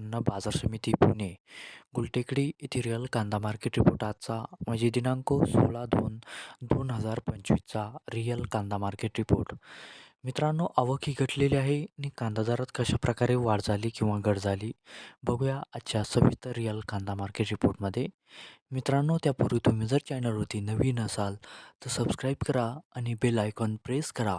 उत्पन्न बाजार समिती पुणे. गुलटेकडी येथे रिअल कांदा मार्केट रिपोर्ट आजचा म्हणजे दिनांक सोळा दोन दोन हजार पंचवीसचा रिअल कांदा मार्केट रिपोर्ट. मित्रांनो आवक ही घटलेली आहे आणि कांदा दरात कशाप्रकारे वाढ झाली किंवा घट झाली बघूया आजच्या सविस्तर रिअल कांदा मार्केट रिपोर्टमध्ये मित्रांनो त्यापूर्वी तुम्ही जर चॅनलवरती नवीन असाल तर सबस्क्राईब करा आणि बेल आयकॉन प्रेस करा.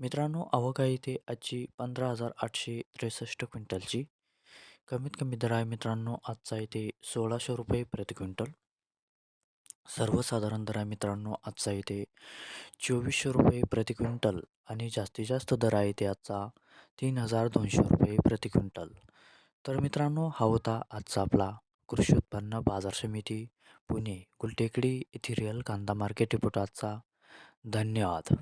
मित्रांनो आवक आहे इथे आजची पंधरा हजार आठशे त्रेसष्ट क्विंटलची. कमीत कमी दर आहे मित्रांनो आजचा इथे सोळाशे रुपये प्रति क्विंटल. सर्वसाधारण दर आहे मित्रांनो आजचा इथे चोवीसशे रुपये प्रति क्विंटल आणि जास्तीत जास्त दर आहे इथे आजचा तीन हजार दोनशे रुपये प्रति क्विंटल. तर मित्रांनो हा होता आजचा आपला कृषी उत्पन्न बाजार समिती पुणे गुलटेकडी येथील रिअल कांदा मार्केट रिपोर्ट आजचा. धन्यवाद.